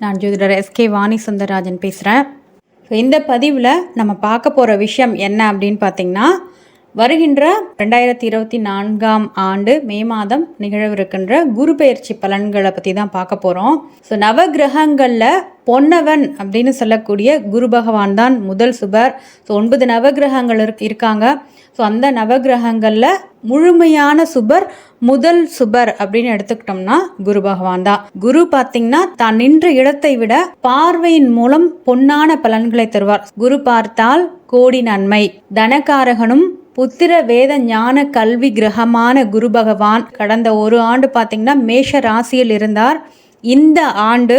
நான் ஜோதிடர் எஸ்கே வாணி சுந்தரராஜன் பேசுகிறேன் ஸோ இந்த பதிவில் நம்ம பார்க்க போகிற விஷயம் என்ன அப்படின்னு பார்த்தீங்கன்னா வருகின்ற ரெண்டாயிரத்தி இருபத்தி நான்காம் ஆண்டு மே மாதம் நிகழவிருக்கின்ற குரு பெயர்ச்சி பலன்களை பற்றி தான் பார்க்க போகிறோம் ஸோ நவகிரகங்களில் பொன்னவன் அப்படின்னு சொல்லக்கூடிய குரு பகவான் தான் முதல் சுபர். ஸோ ஒன்பது நவகிரகங்கள் இருக் இருக்காங்க. ஸோ அந்த நவகிரகங்களில் முழுமையான சுபர் முதல் சுபர் அப்படின்னு எடுத்துக்கிட்டோம்னா குரு பகவான் தான். குரு பார்த்தீங்கன்னா தான் நின்ற இடத்தை விட பார்வையின் மூலம் பொன்னான பலன்களை தருவார். குரு பார்த்தால் கோடி நன்மை. தனகாரகனும் புத்திர வேத ஞான கல்வி கிரகமான குரு பகவான் கடந்த ஒரு ஆண்டு பார்த்தீங்கன்னா மேஷ ராசியில் இருந்தார். இந்த ஆண்டு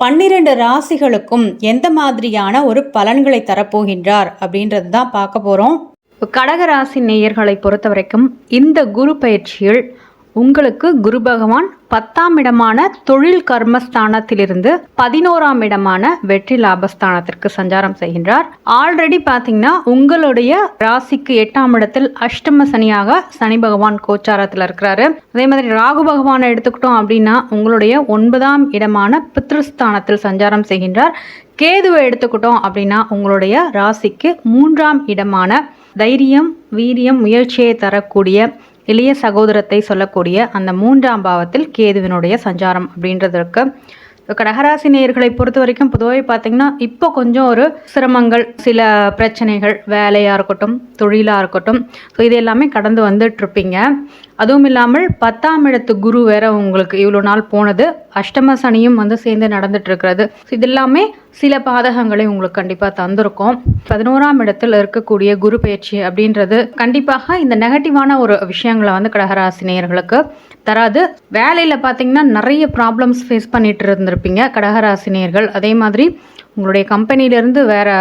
பன்னிரண்டு ராசிகளுக்கும் எந்த மாதிரியான ஒரு பலன்களை தரப்போகின்றார் அப்படின்றது தான் பார்க்க போகிறோம் கடகராசி நேயர்களை பொறுத்த வரைக்கும் இந்த குரு பயிற்சியில் உங்களுக்கு குரு பகவான் பத்தாம் இடமான தொழில் கர்மஸ்தானத்திலிருந்து பதினோராம் இடமான வெற்றி லாபஸ்தானத்திற்கு சஞ்சாரம் செய்கின்றார். ஆல்ரெடி பார்த்தீங்கன்னா உங்களுடைய ராசிக்கு எட்டாம் இடத்தில் அஷ்டம சனியாக சனி பகவான் கோச்சாரத்தில் இருக்கிறாரு. அதே மாதிரி ராகு பகவானை எடுத்துக்கிட்டோம் அப்படின்னா உங்களுடைய ஒன்பதாம் இடமான பித்ருஸ்தானத்தில் சஞ்சாரம் செய்கின்றார். கேதுவை எடுத்துக்கிட்டோம் அப்படின்னா உங்களுடைய ராசிக்கு மூன்றாம் இடமான தைரியம் வீரியம் முயற்சியை தரக்கூடிய இளைய சகோதரத்தை சொல்லக்கூடிய அந்த மூன்றாம் பாவத்தில் கேதுவினுடைய சஞ்சாரம் அப்படின்றதற்கு கடகராசி நேயர்களை பொறுத்த வரைக்கும் பொதுவாக பார்த்தீங்கன்னா இப்போ கொஞ்சம் ஒரு சிரமங்கள் சில பிரச்சனைகள் வேலையாக இருக்கட்டும் தொழிலாக இருக்கட்டும் ஸோ இது எல்லாமே கடந்து வந்துட்டுருப்பீங்க அதுவும் இல்லாமல் பத்தாம் இடத்து குரு வேற உங்களுக்கு இவ்வளோ நாள் போனது. அஷ்டம சனியும் வந்து சேர்ந்து நடந்துட்டு இருக்கிறது இது எல்லாமே சில பாதகங்களை உங்களுக்கு கண்டிப்பாக தந்திருக்கும். பதினோராம் இடத்துல இருக்கக்கூடிய குரு பயிற்சி அப்படின்றது கண்டிப்பாக இந்த நெகட்டிவான ஒரு விஷயங்களை வந்து கடகராசினியர்களுக்கு தராது. வேலையில் பார்த்தீங்கன்னா நிறைய ப்ராப்ளம்ஸ் ஃபேஸ் பண்ணிட்டு இருந்திருப்பீங்க கடகராசினியர்கள் அதே மாதிரி உங்களுடைய கம்பெனிலேருந்து வேறு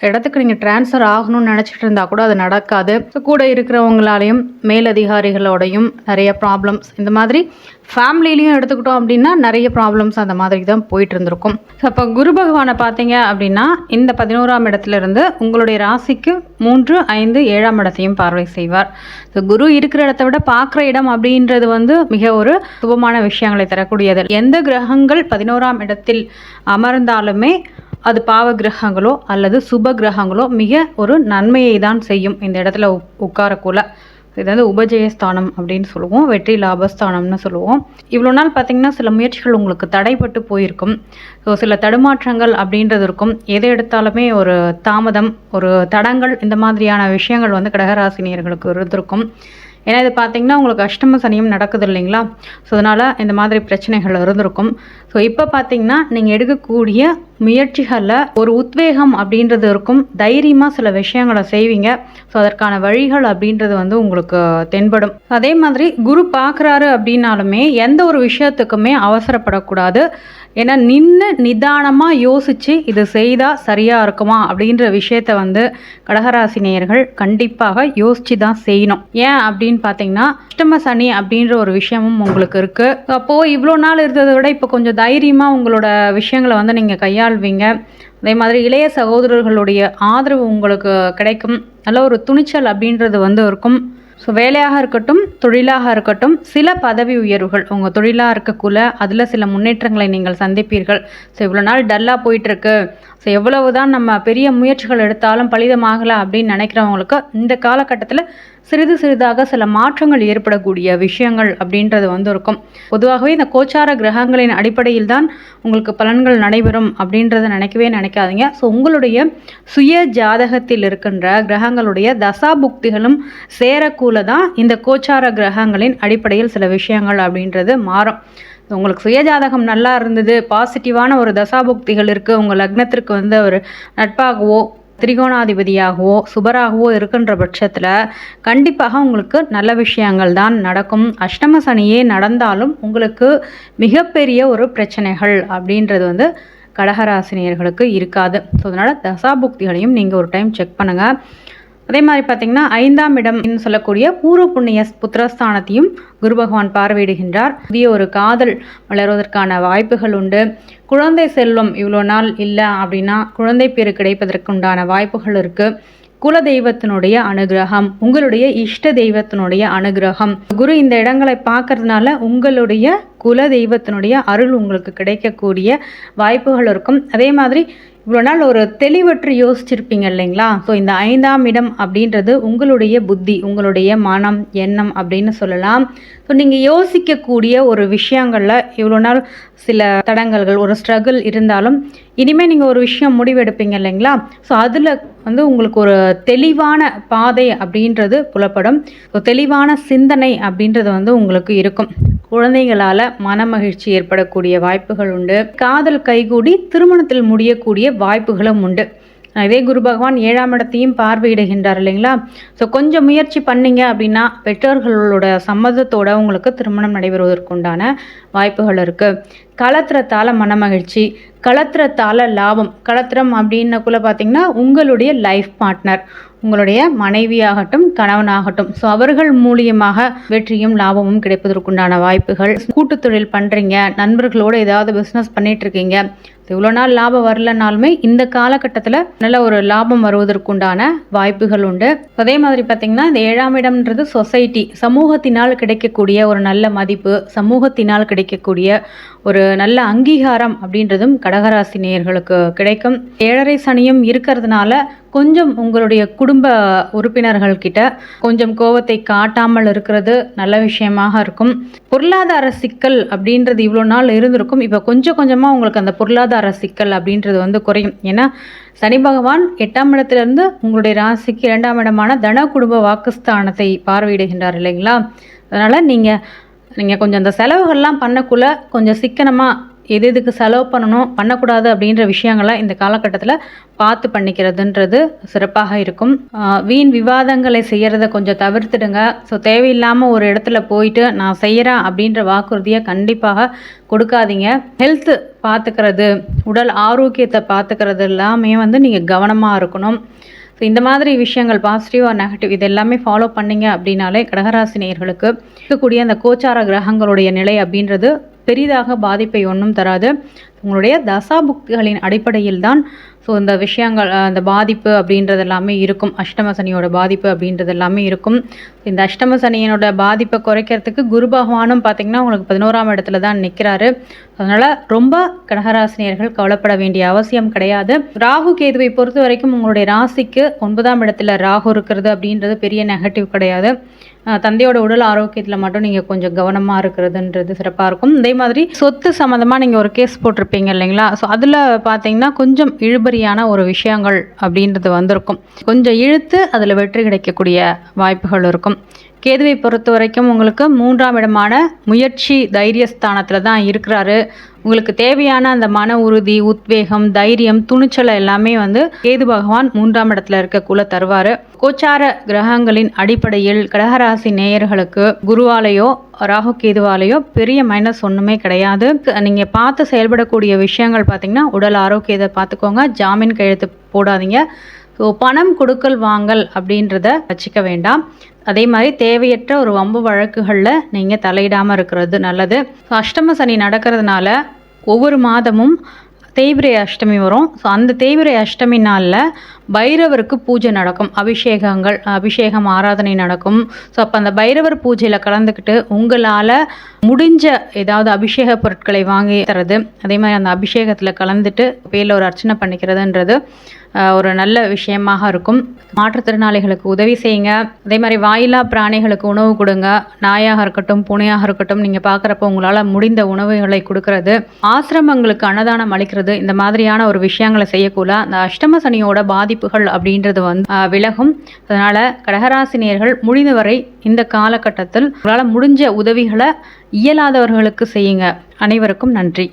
இடத்துக்கு நீங்கள் ட்ரான்ஸ்ஃபர் ஆகணும்னு நினச்சிட்டு இருந்தால் கூட அது நடக்காது. கூட இருக்கிறவங்களாலையும் மேலதிகாரிகளோடையும் நிறைய ப்ராப்ளம்ஸ் இந்த மாதிரி ஃபேமிலிலையும் எடுத்துக்கிட்டோம் அப்படின்னா நிறைய ப்ராப்ளம்ஸ் அந்த மாதிரி தான் போயிட்டு இருந்திருக்கும். ஸோ அப்போ குரு பகவானை பார்த்தீங்க அப்படின்னா இந்த பதினோராம் இடத்துல இருந்து உங்களுடைய ராசிக்கு மூன்று ஐந்து ஏழாம் இடத்தையும் பார்வை செய்வார். ஸோ குரு இருக்கிற இடத்த விட பார்க்குற இடம் அப்படின்றது வந்து மிக ஒரு சுபமான விஷயங்களை தரக்கூடியது. எந்த கிரகங்கள் பதினோராம் இடத்தில் அமர்ந்தாலுமே அது பாவ கிரகங்களோ அல்லது சுப கிரகங்களோ மிக ஒரு நன்மையை தான் செய்யும் இந்த இடத்துல உட்காரக்குள்ள இது வந்து உபஜயஸ்தானம் அப்படின்னு சொல்லுவோம் வெற்றி லாபஸ்தானம்னு சொல்லுவோம். இவ்வளோ நாள் பார்த்திங்கன்னா சில முயற்சிகள் உங்களுக்கு தடைப்பட்டு போயிருக்கும். ஸோ சில தடுமாற்றங்கள் அப்படின்றது இருக்கும். எதை எடுத்தாலுமே ஒரு தாமதம் ஒரு தடங்கள் இந்த மாதிரியான விஷயங்கள் வந்து கடகராசினியர்களுக்கு இருந்திருக்கும். ஏன்னா இது பார்த்தீங்கன்னா உங்களுக்கு அஷ்டம சனியும் நடக்குது இல்லைங்களா? ஸோ அதனால் இந்த மாதிரி பிரச்சனைகள் இருந்திருக்கும். ஸோ இப்போ பார்த்தீங்கன்னா நீங்கள் எடுக்கக்கூடிய முயற்சிகளில் ஒரு உத்வேகம் அப்படின்றது இருக்கும். தைரியமாக சில விஷயங்களை செய்வீங்க. ஸோ அதற்கான வழிகள் அப்படின்றது வந்து உங்களுக்கு தென்படும். அதே மாதிரி குரு பார்க்குறாரு அப்படின்னாலுமே எந்த ஒரு விஷயத்துக்குமே அவசரப்படக்கூடாது. ஏன்னா நின்று நிதானமாக யோசித்து இது செய்தால் சரியாக இருக்குமா அப்படின்ற விஷயத்த வந்து கடகராசினியர்கள் கண்டிப்பாக யோசித்து தான் செய்யணும். ஏன் அப்படின்னு பார்த்தீங்கன்னா அஷ்டம சனி அப்படின்ற ஒரு விஷயமும் உங்களுக்கு இருக்குது அப்போது இவ்வளோ நாள் இருந்ததை விட இப்போ கொஞ்சம் தைரியமாக உங்களோட விஷயங்களை வந்து நீங்கள் கையாள்வீங்க. அதே மாதிரி இளைய சகோதரர்களுடைய ஆதரவு உங்களுக்கு கிடைக்கும். நல்ல ஒரு துணிச்சல் அப்படின்றது வந்து இருக்கும். ஸோ வேலையாக இருக்கட்டும் தொழிலாக இருக்கட்டும் சில பதவி உயர்வுகள் உங்கள் தொழிலாக இருக்கக்குள்ள அதில் சில முன்னேற்றங்களை நீங்கள் சந்திப்பீர்கள். ஸோ இவ்வளோ நாள் டல்லாக போயிட்டுருக்கு. ஸோ எவ்வளவு தான் நம்ம பெரிய முயற்சிகள் எடுத்தாலும் பலிதமாகலை அப்படின்னு நினைக்கிறவங்களுக்கு இந்த காலகட்டத்தில் சிறிது சிறிதாக சில மாற்றங்கள் ஏற்படக்கூடிய விஷயங்கள் அப்படின்றது வந்து இருக்கும் பொதுவாகவே இந்த கோச்சார கிரகங்களின் அடிப்படையில் தான் உங்களுக்கு பலன்கள் நடைபெறும் அப்படின்றத நினைக்கவே நினைக்காதீங்க. ஸோ உங்களுடைய சுய ஜாதகத்தில் இருக்கின்ற கிரகங்களுடைய தசா புக்திகளும் சேரக்கூல தான் இந்த கோச்சார கிரகங்களின் அடிப்படையில் சில விஷயங்கள் அப்படின்றது மாறும். உங்களுக்கு சுயஜாதகம் நல்லா இருந்தது பாசிட்டிவான ஒரு தசாபுக்திகள் இருக்குது உங்கள் லக்னத்திற்கு வந்து ஒரு நட்பாகவோ திரிகோணாதிபதியாகவோ சுபராகவோ இருக்கின்ற பட்சத்தில் கண்டிப்பாக உங்களுக்கு நல்ல விஷயங்கள் தான் நடக்கும். அஷ்டம சனியே நடந்தாலும் உங்களுக்கு மிகப்பெரிய ஒரு பிரச்சனைகள் அப்படின்றது வந்து கடகராசினியர்களுக்கு இருக்காது. ஸோ அதனால் தசாபுக்திகளையும் நீங்கள் ஒரு டைம் செக் பண்ணுங்கள் அதே மாதிரி பார்த்தீங்கன்னா ஐந்தாம் இடம் சொல்லக்கூடிய பூர்வ புண்ணிய புத்திரஸ்தானத்தையும் குரு பகவான் பார்வையிடுகின்றார். புதிய ஒரு காதல் வளர்வதற்கான வாய்ப்புகள் உண்டு. குழந்தை செல்வம் இவ்வளோ நாள் இல்லை அப்படின்னா குழந்தை பேரு கிடைப்பதற்குண்டான வாய்ப்புகள் இருக்குது குல தெய்வத்தினுடைய அனுகிரகம் உங்களுடைய இஷ்ட தெய்வத்தினுடைய அனுகிரகம். குரு இந்த இடங்களை பார்க்கறதுனால உங்களுடைய குல தெய்வத்தினுடைய அருள் உங்களுக்கு கிடைக்கக்கூடிய வாய்ப்புகள் இருக்கும். அதே மாதிரி இவ்வளோ நாள் ஒரு தெளிவற்று யோசிச்சிருப்பீங்க இல்லைங்களா? ஸோ இந்த ஐந்தாம் இடம் அப்படின்றது உங்களுடைய புத்தி உங்களுடைய மனம் எண்ணம் அப்படின்னு சொல்லலாம். ஸோ நீங்கள் யோசிக்கக்கூடிய ஒரு விஷயங்களில் இவ்வளோ நாள் சில தடங்கல்கள் ஒரு ஸ்ட்ரகிள் இருந்தாலும் இனிமேல் நீங்கள் ஒரு விஷயம் முடிவெடுப்பீங்க இல்லைங்களா? ஸோ அதில் வந்து உங்களுக்கு ஒரு தெளிவான பாதை அப்படின்றது புலப்படும். ஸோ தெளிவான சிந்தனை அப்படின்றது வந்து உங்களுக்கு இருக்கும். குழந்தைகளால் மனமகிழ்ச்சி ஏற்படக்கூடிய வாய்ப்புகள் உண்டு. காதல் கைகூடி திருமணத்தில் முடியக்கூடிய வாய்ப்புகளும் உண்டு. இதே குரு பகவான் ஏழாம் இடத்தையும் பார்வையிடுகின்றார் இல்லைங்களா? ஸோ கொஞ்சம் முயற்சி பண்ணீங்க அப்படின்னா பெற்றோர்களோட சம்மதத்தோட உங்களுக்கு திருமணம் நடைபெறுவதற்குண்டான வாய்ப்புகள் இருக்குது களத்திரத்தால் மனமகிழ்ச்சி களத்திரத்தால் லாபம். களத்திரம் அப்படின்னக்குள்ள பார்த்தீங்கன்னா உங்களுடைய லைஃப் பார்ட்னர் உங்களுடைய மனைவியாகட்டும் கணவனாகட்டும். ஸோ அவர்கள் மூலியமாக வெற்றியும் லாபமும் கிடைப்பதற்குண்டான வாய்ப்புகள். கூட்டு தொழில் பண்ணுறீங்க நண்பர்களோடு ஏதாவது பிஸ்னஸ் பண்ணிகிட்ருக்கீங்க இவ்வளோ நாள் லாபம் வரலனாலுமே இந்த காலகட்டத்தில் நல்ல ஒரு லாபம் வருவதற்குண்டான வாய்ப்புகள் உண்டு. அதே மாதிரி பார்த்திங்கன்னா இந்த ஏழாம் இடம்ன்றது சொசைட்டி சமூகத்தினால் கிடைக்கக்கூடிய ஒரு நல்ல மதிப்பு சமூகத்தினால் கிடைக்கக்கூடிய ஒரு நல்ல அங்கீகாரம் அப்படின்றதும் கடகராசி நேயர்களுக்கு கிடைக்கும். ஏழரை சனியும் இருக்கிறதுனால கொஞ்சம் உங்களுடைய குடும்ப உறுப்பினர்கள் கிட்ட கொஞ்சம் கோவத்தை காட்டாமல் இருக்கிறது நல்ல விஷயமாக இருக்கும். பொருளாதார சிக்கல் அப்படின்றது இவ்வளோ நாள் இருந்திருக்கும். இப்போ கொஞ்சம் கொஞ்சமாக உங்களுக்கு அந்த பொருளாதார சிக்கல் அப்படின்றது வந்து குறையும். ஏன்னா சனி பகவான் எட்டாம் இடத்துலேருந்து உங்களுடைய ராசிக்கு இரண்டாம் இடமான தன குடும்ப வாக்குஸ்தானத்தை பார்வையிடுகின்றார் இல்லைங்களா? அதனால் நீங்கள் நீங்கள் கொஞ்சம் அந்த செலவுகள்லாம் பண்ணக்குள்ளே கொஞ்சம் சிக்கனமாக எது எதுக்கு செலவு பண்ணணும் பண்ணக்கூடாது அப்படின்ற விஷயங்களை இந்த காலகட்டத்தில் பார்த்து பண்ணிக்கிறதுன்றது சிறப்பாக இருக்கும். வீண் விவாதங்களை செய்கிறத கொஞ்சம் தவிர்த்துடுங்க. ஸோ தேவையில்லாமல் ஒரு இடத்துல போயிட்டு நான் செய்கிறேன் அப்படின்ற வாக்குறுதியை கண்டிப்பாக கொடுக்காதீங்க. ஹெல்த்து பார்த்துக்கிறது உடல் ஆரோக்கியத்தை பார்த்துக்கிறது எல்லாமே வந்து நீங்கள் கவனமாக இருக்கணும். ஸோ இந்த மாதிரி விஷயங்கள் பாசிட்டிவ் ஆர் நெகட்டிவ் இது எல்லாமே ஃபாலோ பண்ணிங்க அப்படின்னாலே கடகராசி நேயர்களுக்கு இருக்கக்கூடிய அந்த கோச்சார கிரகங்களுடைய நிலை அப்படின்றது பெரிதாக பாதிப்பை ஒன்றும் தராது. உங்களுடைய தசாபுக்திகளின் அடிப்படையில் தான் ஸோ இந்த விஷயங்கள் அந்த பாதிப்பு அப்படின்றது எல்லாமே இருக்கும். அஷ்டம சனியோட பாதிப்பு அப்படின்றது எல்லாமே இருக்கும். இந்த அஷ்டம சனியினோட பாதிப்பை குறைக்கிறதுக்கு குரு பகவானும் பார்த்திங்கன்னா உங்களுக்கு பதினோராம் இடத்துல தான் நிற்கிறாரு அதனால் ரொம்ப கடகராசினியர்கள் கவலைப்பட வேண்டிய அவசியம் கிடையாது. ராகு கேதுவை பொறுத்த வரைக்கும் உங்களுடைய ராசிக்கு ஒன்பதாம் இடத்துல ராகு இருக்கிறது அப்படின்றது பெரிய நெகட்டிவ் கிடையாது. தந்தையோட உடல் ஆரோக்கியத்தில் மட்டும் நீங்கள் கொஞ்சம் கவனமாக இருக்கிறதுன்றது சிறப்பாக இருக்கும். அதே மாதிரி சொத்து சம்மந்தமாக நீங்கள் ஒரு கேஸ் போட்டிருப்பீங்க இல்லைங்களா? ஸோ அதில் பார்த்தீங்கன்னா கொஞ்சம் இழுபறியான ஒரு விஷயங்கள் அப்படின்றது வந்திருக்கும். கொஞ்சம் இழுத்து அதில் வெற்றி கிடைக்கக்கூடிய வாய்ப்புகள் இருக்கும். கேதுவை பொறுத்த வரைக்கும் உங்களுக்கு மூன்றாம் இடமான முயற்சி தைரியஸ்தானத்தில் தான் இருக்கிறாரு. உங்களுக்கு தேவையான அந்த மன உறுதி உத்வேகம் தைரியம் துணிச்சலை எல்லாமே வந்து கேது பகவான் மூன்றாம் இடத்துல இருக்கக்குள்ள தருவார். கோச்சார கிரகங்களின் அடிப்படையில் கடகராசி நேயர்களுக்கு குருவாலேயோ ராகு கேதுவாலேயோ பெரிய மைனஸ் ஒன்றுமே கிடையாது. நீங்கள் பார்த்து செயல்படக்கூடிய விஷயங்கள் பார்த்தீங்கன்னா உடல் ஆரோக்கியத்தை பார்த்துக்கோங்க. ஜாமீன் கையெழுத்து போடாதீங்க. ஸோ பணம் கொடுக்கல் வாங்கல் அப்படின்றத வச்சுக்க வேண்டாம். அதே மாதிரி தேவையற்ற ஒரு வம்பு வழக்குகளில் நீங்கள் தலையிடாமல் இருக்கிறது நல்லது. ஸோ அஷ்டம சனி நடக்கிறதுனால ஒவ்வொரு மாதமும் தேய்பிரை அஷ்டமி வரும். ஸோ அந்த தேய்பிரை அஷ்டமி நாளில் பைரவருக்கு பூஜை நடக்கும் அபிஷேகங்கள் அபிஷேகம் ஆராதனை நடக்கும். ஸோ அப்போ அந்த பைரவர் பூஜையில் கலந்துக்கிட்டு உங்களால் முடிஞ்ச ஏதாவது அபிஷேக பொருட்களை வாங்கி தரது. அதே மாதிரி அந்த அபிஷேகத்தில் கலந்துட்டு பேரில் ஒரு அர்ச்சனை பண்ணிக்கிறதுன்றது ஒரு நல்ல விஷயமாக இருக்கும். மாற்றுத்திறனாளிகளுக்கு உதவி செய்யுங்க. அதே மாதிரி வாயிலா பிராணிகளுக்கு உணவு கொடுங்க. நாயாக இருக்கட்டும் பூனையாக இருக்கட்டும் நீங்கள் பார்க்குறப்ப உங்களால் முடிந்த உணவுகளை கொடுக்கறது. ஆசிரமங்களுக்கு அன்னதானம் அளிக்கிறது இந்த மாதிரியான ஒரு விஷயங்களை செய்யக்கூட அந்த அஷ்டம சனியோட பாதிப்பு பாதிப்புகள் அப்படின்றது வந்து விலகும். அதனால் கடகராசினியர்கள் முடிந்தவரை இந்த காலகட்டத்தில் உங்களால் முடிஞ்ச உதவிகளை இயலாதவர்களுக்கு செய்யுங்க. அனைவருக்கும் நன்றி.